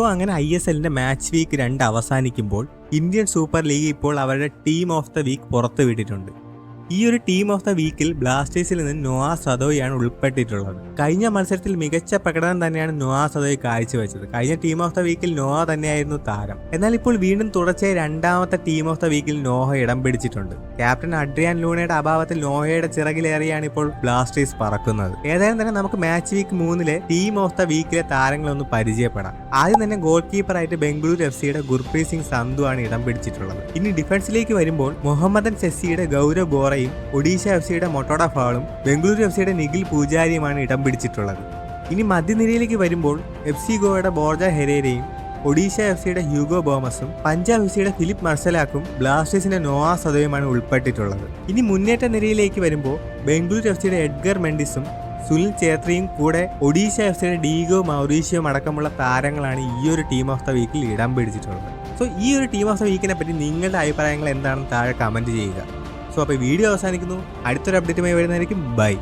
So അങ്ങനെ I S എല്ലിന്റെ match week രണ്ട് അവസാനിക്കുമ്പോൾ ഇന്ത്യൻ സൂപ്പർ ലീഗ് ഇപ്പോൾ അവരുടെ ടീം ഓഫ് ദ വീക്ക് പുറത്തുവിട്ടിട്ടുണ്ട്. ഈ ഒരു ടീം ഓഫ് ദ വീക്കിൽ ബ്ലാസ്റ്റേഴ്സിൽ നിന്ന് നോആ സദോയാണ് ഉൾപ്പെട്ടിട്ടുള്ളത്. കഴിഞ്ഞ മത്സരത്തിൽ മികച്ച പ്രകടനം തന്നെയാണ് നോആ സദോയ് കാഴ്ചവെച്ചത്. കഴിഞ്ഞ ടീം ഓഫ് ദ വീക്കിൽ നോഹ തന്നെയായിരുന്നു താരം. എന്നാൽ ഇപ്പോൾ വീണ്ടും തുടർച്ചയായി രണ്ടാമത്തെ ടീം ഓഫ് ദ വീക്കിൽ നോഹ ഇടം പിടിച്ചിട്ടുണ്ട്. ക്യാപ്റ്റൻ അഡ്രിയാൻ ലൂണയുടെ അഭാവത്തിൽ നോഹയുടെ ചിറകിലേറിയാണ് ഇപ്പോൾ ബ്ലാസ്റ്റേഴ്സ് പറക്കുന്നത്. ഏതായാലും തന്നെ നമുക്ക് മാച്ച് വീക്ക് മൂന്നിലെ ടീം ഓഫ് ദ വീക്കിലെ താരങ്ങളൊന്ന് പരിചയപ്പെടാം. ആദ്യം തന്നെ ഗോൾ കീപ്പറായിട്ട് ബംഗളൂരു എഫ് സിയുടെ ഗുർപ്രീത് സിംഗ് സന്ധു ആണ് ഇടം പിടിച്ചിട്ടുള്ളത്. ഇനി ഡിഫൻസിലേക്ക് വരുമ്പോൾ മുഹമ്മദൻ ചെസ്സിയുടെ ഗൗരവ് ബോറയും ഒഡീഷ എഫ് സിയുടെ മൊട്ടോഡ ഫാളും ബംഗളൂരു എഫ് സിയുടെ നിഖിൽ പൂജാരിയുമാണ് ഇടം പിടിച്ചിട്ടുള്ളത്. ഇനി മധ്യനിരയിലേക്ക് വരുമ്പോൾ എഫ് സി ഗോവയുടെ ബോർജ ഹെരേരയും ഒഡീഷ എഫ് സിയുടെ ഹ്യൂഗോ ബോമസും പഞ്ചാബ് എഫ് സിയുടെ ഫിലിപ്പ് മർസലാക്കും ബ്ലാസ്റ്റേഴ്സിന്റെ നോവാ സദയുമാണ് ഉൾപ്പെട്ടിട്ടുള്ളത്. ഇനി മുന്നേറ്റ നിരയിലേക്ക് വരുമ്പോൾ ബംഗളൂരു എഫ് സിയുടെ എഡ്ഗർ മെൻഡിസും സുനിൽ ചേത്രിയും കൂടെ ഒഡീഷ എഫ് സിയുടെ ഡീഗോ മൗറീഷ്യോ അടക്കമുള്ള താരങ്ങളാണ് ഈ ഒരു ടീം ഓഫ് ദ വീക്കിൽ ഇടം പിടിച്ചിട്ടുള്ളത്. സോ ഈ ഒരു ടീം ഓഫ് ദ വീക്കിനെ പറ്റി നിങ്ങളുടെ അഭിപ്രായങ്ങൾ എന്താണെന്ന് താഴെ കമന്റ് ചെയ്യുക. സോ അപ്പോൾ വീഡിയോ അവസാനിക്കുന്നു. അടുത്തൊരു അപ്ഡേറ്റുമായി വരുന്നതായിരിക്കും. ബൈ